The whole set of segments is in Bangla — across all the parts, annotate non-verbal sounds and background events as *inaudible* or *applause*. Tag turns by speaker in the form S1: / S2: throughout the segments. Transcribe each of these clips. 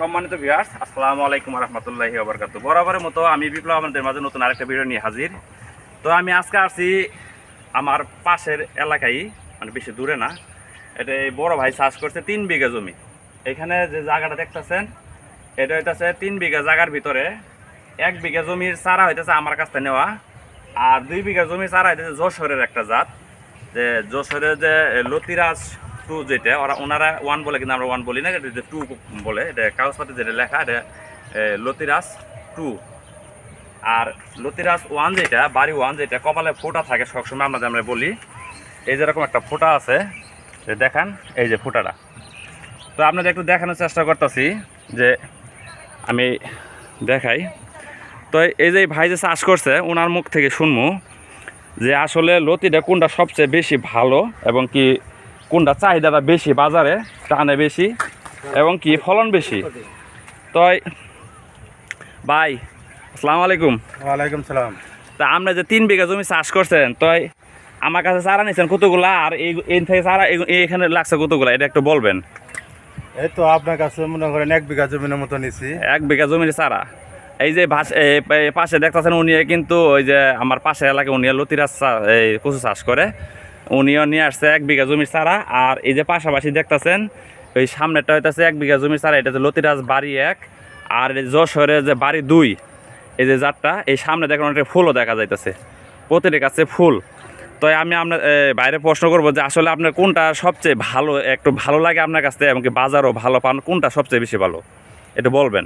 S1: সম্মানিত ভিউয়ার্স আসসালামু আলাইকুম রহমতুল্লাহি ওবরকাত বরাবরের মতো আমি বিপ্লব আমাদের মাঝে নতুন আরেকটা ভিডিও নিয়ে হাজির। তো আমি আজকে আসছি আমার পাশের এলাকায় মানে বেশি দূরে না। এটা এই বড় ভাই চাষ করছে তিন বিঘা জমি। এখানে যে জায়গাটা দেখতেছেন, এটা হইতেছে তিন বিঘা জায়গার ভিতরে। এক বিঘা জমির চারা হইতেছে আমার কাছ থেকে নেওয়া। আর দুই বিঘা জমির চারা হইতেছে যশোরের একটা জাত। যে যশোরের যে লতিরাজ টু যেটা ওরা ওনারা ওয়ান বলে কিন্তু আমরা ওয়ান বলি না এটা যে টু বলে এটা কাগজপাতি যেটা লেখা এটা এ, লতিরাজ টু আর লতিরাস ওয়ান যেটা বাড়ি ওয়ান যেটা কপালে ফোঁটা থাকে সবসময় আমরা আমরা বলি। এই যেরকম একটা ফোঁটা আছে যে দেখান এই যে ফোঁটাটা। তো আপনাদের একটু দেখানোর চেষ্টা করতেছি যে আমি দেখাই। তো এই যে ভাই যে চাষ করছে ওনার মুখ থেকে শুনব যে আসলে লতিটা কোনটা সবচেয়ে বেশি ভালো এবং কি কোনটা চাহিদাটা বেশি বাজারে টানে বেশি এবং কি ফলন বেশি? তো ভাই আসসালামু আলাইকুম।
S2: ওয়ালাইকুম সালাম।
S1: তা আমরা যে তিন বিঘা জমি চাষ করছেন তো আমার কাছে চারা নিয়েছেন কতগুলা আর এই এই থেকে চারা এখানে লাগছে কতগুলা? এটা একটু বলবেন।
S2: এই তো আপনার কাছে মনে করেন এক বিঘা জমিনের মতো নিছি।
S1: এক বিঘা জমির চারা। এই যে পাশে দেখতেছেন উনি কিন্তু ওই যে আমার পাশে এলাকায় উনি লতিরাজ এই কচু চাষ করে। উনিও নিয়ে আসছে এক বিঘা জমির চারা। আর এই যে পাশাপাশি দেখতেছেন ওই সামনেটা হইতেছে এক বিঘা জমির চারা এটা হচ্ছে লতিরাজ বাড়ি এক আর এই যশোরে যে বাড়ি দুই এই যে জাতটা এই সামনে দেখেন অনেকটা ফুলও দেখা যাইতেছে। প্রতিটি কাছে ফুল। তো আমি আপনার বাইরে প্রশ্ন করব যে আসলে আপনার কোনটা সবচেয়ে ভালো একটু ভালো লাগে আপনার কাছ থেকে এমনকি বাজারও ভালো পান কোনটা সবচেয়ে বেশি ভালো? এটা বলবেন।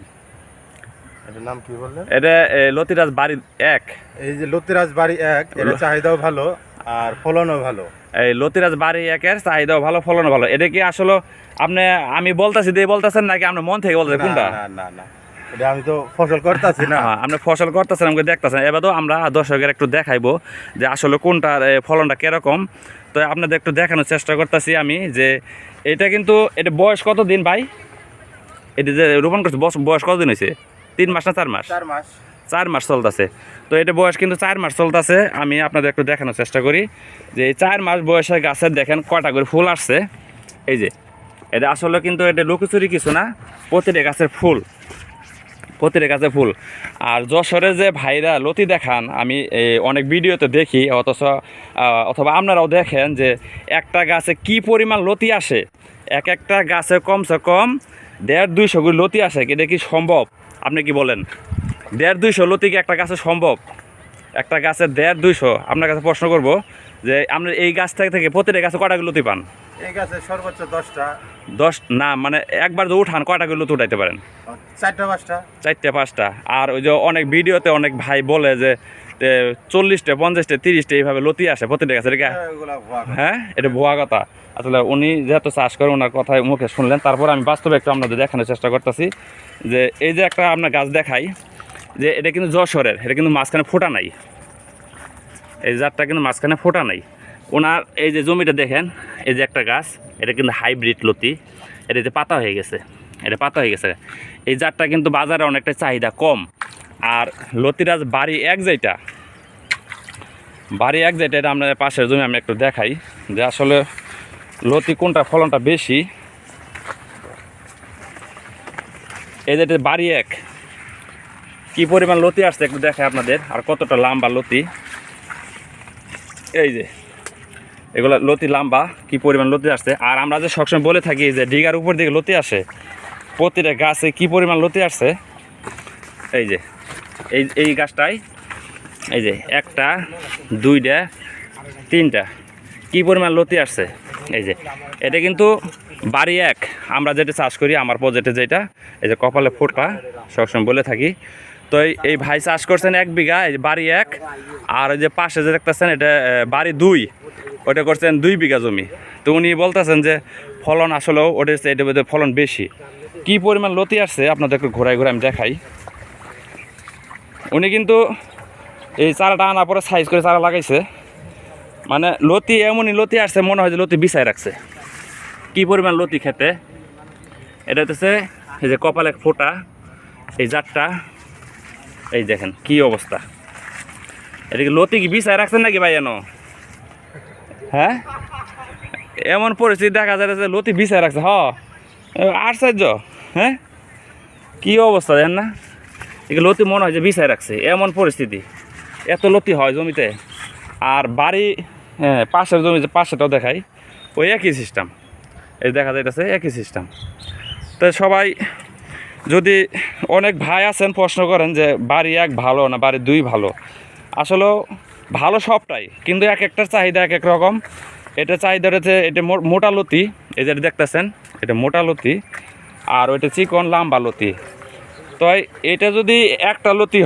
S2: এটার নাম কি বললেন?
S1: এটা লতিরাজ বাড়ি এক।
S2: এই যে লতিরাজ বাড়ি এক এর চাহিদাও ভালো। আর ফলনও ভালো।
S1: এই লতিরাজ বাড়ি একের চাহিদাও ভালো ফলনও ভালো। এটা কি আসলে আপনি আমি বলতেছি দিয়ে বলতেছেন নাকি আপনার মন থেকে বলতেছেন? কোনটা?
S2: না না না। এটা আমি তো ফসল করতেছি না। *laughs*
S1: হ্যাঁ, আপনি ফসল করতেছেন আমাকে দেখতেছেন। এবার তো আমরা দর্শকের একটু দেখাইবো যে আসলে কোনটার ফলনটা কীরকম। তো আপনাদের একটু দেখানোর চেষ্টা করতেছি আমি যে এটা কিন্তু এটা বয়স কত দিন ভাই? এটা যে রোপণ করছে বয়স কতদিন হয়েছে? তিন মাস না চার মাস?
S2: চার মাস।
S1: চার মাস চলতেছে। তো এটা বয়স কিন্তু চার মাস চলতেছে, আমি আপনাদের একটু দেখানোর চেষ্টা করি। যে এই চার মাস বয়সের গাছের দেখেন কয়টা করে ফুল আসছে। এই যে, এটা আসলে কিন্তু এটা লুকোচুরি কিছু না, প্রতিটা গাছের ফুল, প্রতিটা গাছে ফুল। আর যশোরে যে ভাইরা লতি দেখান, আমি অনেক ভিডিওতে দেখি, অথচ অথবা আপনারাও দেখেন যে একটা গাছে কি পরিমাণ লতি আসে। এক একটা গাছে কমসে কম দেড় দুইশো লতি আসে, এটা কি সম্ভব? আপনি কি বলেন? দেড় দুইশো লতি কি একটা গাছে সম্ভব? একটা গাছে দেড় দুইশো। আপনার কাছে প্রশ্ন করব যে আপনার এই গাছ থেকে থেকে প্রতিটা গাছে কটা লতি পান?
S2: এই গাছে সর্বোচ্চ দশটা।
S1: দশ না মানে একবার যে উঠান কটা লতি উঠাইতে পারেন?
S2: চারটা পাঁচটা।
S1: চারটে পাঁচটা। আর ওই যে অনেক ভিডিওতে অনেক ভাই বলে যে চল্লিশটা পঞ্চাশটা তিরিশটা এইভাবে লতি আসে প্রতিটা গাছে এটা কি-
S2: এগুলা ভুয়া কথা।
S1: হ্যাঁ এটা ভুয়া কথা। আসলে উনি যেহেতু চাষ করে ওনার কথায় মুখে শুনলেন তারপর আমি বাস্তবে একটু আপনাদের দেখানোর চেষ্টা করতেছি যে এই যে একটা আপনার গাছ দেখাই যে এটা কিন্তু যশোরের, এটা কিন্তু মাঝখানে ফোটা নাই। এই জাতটা কিন্তু মাঝখানে ফোটা নাই। ওনার এই যে জমিটা দেখেন, এই যে একটা গাছ, এটা কিন্তু হাইব্রিড লতি। এটা যে পাতা হয়ে গেছে, এটা পাতা হয়ে গেছে। এই জাতটা কিন্তু বাজারে অনেকটা চাহিদা কম। আর লতিরাজ বাড়ি এক যেটা বাড়ি এক যেটা এটা আপনার পাশের জমি আমি একটু দেখাই যে আসলে লতি কোনটা ফলনটা বেশি। এই যেটা বাড়ি এক কি পরিমাণ লতি আসছে একটু দেখে আপনাদের, আর কতটা লম্বা লতি। এই যে, এগুলো লতি লম্বা, কি পরিমাণ লতি আসছে। আর আমরা যে সবসময় বলে থাকি যে ডিগার উপর দিকে লতি আসে, প্রতিটা গাছে কি পরিমাণ লতি আসছে? এই যে, এই এই গাছটাই, এই যে, একটা, দুইটা, তিনটা, কি পরিমাণ লতি আসছে? এই যে, এটা কিন্তু বাড়ি এক। আমরা যেটা চাষ করি, আমার প্রজেক্টে যেটা, এই যে কপালে ফোটা সবসময় বলে থাকি। তো এই- ভাই চাষ করছেন এক বিঘা বাড়ি এক, আর ওই যে পাশে যে দেখতেছেন, এটা বাড়ি দুই ওটা করছেন দুই বিঘা জমি। তো উনি বলতেছেন যে ফলন আসলেও ওটা হচ্ছে এটা বোধহয় ফলন বেশি। কি পরিমাণ লতি আসছে আপনাদের একটু ঘোরায় ঘোরায় আমি দেখাই। উনি কিন্তু এই চারাটা আনার পরে সাইজ করে চারা লাগাইছে। মানে লতি, এমনই লতি আসছে, মনে হয় যে লতি বিছায় রাখছে। কি পরিমাণ লতি খেতে? এটা হচ্ছে এই যে কপালে ফোটা, এই জাতটা। এই দেখেন কি অবস্থা? এটা কি লতি কি বিছায় রাখছেন নাকি ভাই এনো? হ্যাঁ? এমন পরিস্থিতি দেখা যায় যে লতি বিছায় রাখছে হ। এ, আশ্চর্য হ্যাঁ? কি অবস্থা দেখেন না? এগুলো লতি মনে হয় যে বিছায় রাখছে এমন পরিস্থিতি। এত লতি হয় জমিতে আর বাড়ি হ্যাঁ পাশের জমিতে পাশেটাও দেখাই ওই একই সিস্টেম এই দেখা যাইতেছে একই সিস্টেম তো সবাই যদি অনেক ভাই আছেন প্রশ্ন করেন যে বাড়ি এক ভালো না বাড়ি দুই ভালো? আসলে ভালো সবটাই কিন্তু এক একটার চাহিদা এক এক রকম। এটা চাহিদা রয়েছে এটা মোটা লতি এই যেটা দেখতেছেন এটা মোটা লতি আর ওইটা চিকন লাম্বা লতি। তো এটা যদি একটা লতি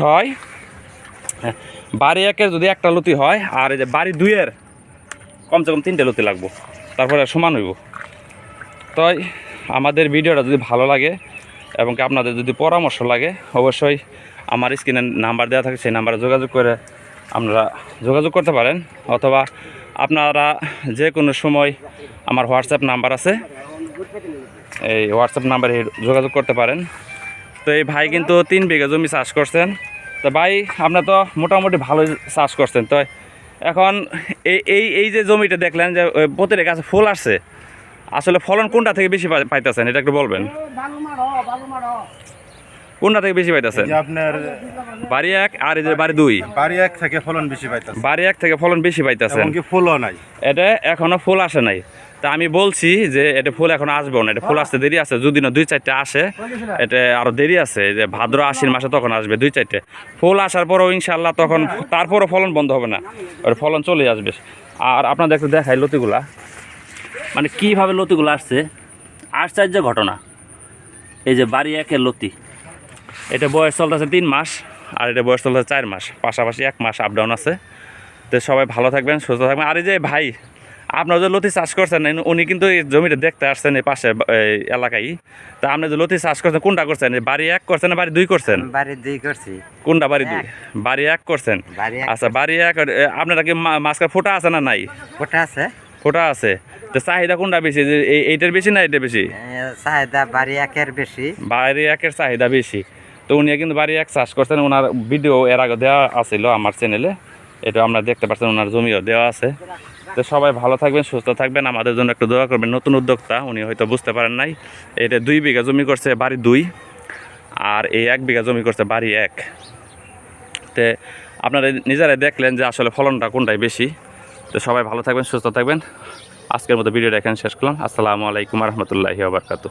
S1: হ্যাঁ, বাড়ি একের যদি একটা লতি হয় আর এই যে বাড়ি দুইয়ের কমসে কম তিনটে লতি লাগবো তারপরে সমান হইব। তাই আমাদের ভিডিওটা যদি ভালো লাগে এবং কি আপনাদের যদি পরামর্শ লাগে, অবশ্যই আমার স্ক্রিনে নাম্বার দেওয়া থাকে, সেই নাম্বারে যোগাযোগ করে আপনারা যোগাযোগ করতে পারেন। অথবা আপনারা যে কোনো সময় আমার হোয়াটসঅ্যাপ নাম্বার আছে, এই হোয়াটসঅ্যাপ নাম্বারে যোগাযোগ করতে পারেন। তো এই ভাই কিন্তু তিন বিঘা জমি চাষ করছেন। তো ভাই আপনার তো মোটামুটি ভালো চাষ করছেন। তো এখন এই এই যে জমিটা দেখলেন যে প্রতিটা গাছে ফুল আসছে। আসলে ফলন কোনটা থেকে বেশি পাইতেছেন? এটা একটু বলবেন। কোনটা থেকে বেশি পাইতেছেন?
S2: আপনার
S1: বাড়ি এক আর যে বাড়ি দুই।
S2: বাড়ি এক থেকে ফলন বেশি পাইতেছে
S1: বাড়ি এক থেকে ফলন বেশি পাইতেছেন।
S2: এমনকি ফুলও নাই।
S1: এটা এখনও ফুল আসে নাই। তা আমি বলছি যে এটা ফুল এখন আসবেও না। এটা ফুল আসতে দেরি আছে। যদি না দুই চারটে আসে এটা আরও দেরি আছে। যে ভাদ্র আশ্বিন মাসে তখন আসবে দুই চারটে। ফুল আসার পরেও ইনশাল্লাহ তখন তারপরও ফলন বন্ধ হবে না। ওর ফলন চলে আসবে। আর আপনাদের একটু দেখাই লতিগুলা। মানে কীভাবে লতিগুলো আসছে? আশ্চর্য ঘটনা। এই যে বাড়ি একের লতি। এটা বয়স চলতেছে তিন মাস আর এটা বয়স চলতেছে চার মাস। পাশাপাশি এক মাস আপ ডাউন আছে। তো সবাই ভালো থাকবেন সুস্থ থাকবেন। আর এই যে ভাই আপনার যে লতি চাষ করছেন উনি কিন্তু এই জমিটা দেখতে আসছেন এই পাশে এলাকায়। তা আপনি যে লতি চাষ করছেন কোনটা করছেন? বাড়ি এক করছেন না বাড়ি দুই করছেন?
S3: বাড়ি দুই করছি।
S1: কোনটা বাড়ি দুই? বাড়ি এক করছেন। আচ্ছা বাড়ি এক আপনারা কি মাঝখানে ফোটা আছে না নাই?
S3: কোটা আছে।
S1: ফোটা আছে। তো চাহিদা কোনটা বেশি? যে এই- এইটার বেশি না এটা বেশি?
S3: চাহিদা বাড়ি একের বেশি।
S1: বাড়ি একের চাহিদা বেশি। তো উনি কিন্তু বাড়ি এক চাষ করছেন। ওনার ভিডিও এর আগে দেওয়া আছিল আমার চ্যানেলে। এটা আমরা দেখতে পাচ্ছেন ওনার জমিও দেওয়া আছে। তো সবাই ভালো থাকবেন সুস্থ থাকবেন। আমাদের জন্য একটু দোয়া করবেন। নতুন উদ্যোক্তা উনি হয়তো বুঝতে পারেন নাই। এটা দুই বিঘা জমি করছে বাড়ি দুই আর এই এক বিঘা জমি করছে বাড়ি এক। তে আপনারা নিজেরাই দেখলেন যে আসলে ফলনটা কোনটাই বেশি। তো সবাই ভালো থাকবেন, সুস্থ থাকবেন। আজকের মতো ভিডিওটা এখানে শেষ করলাম। আসসালামু আলাইকুম রহমতুল্লাহি আবরকাতু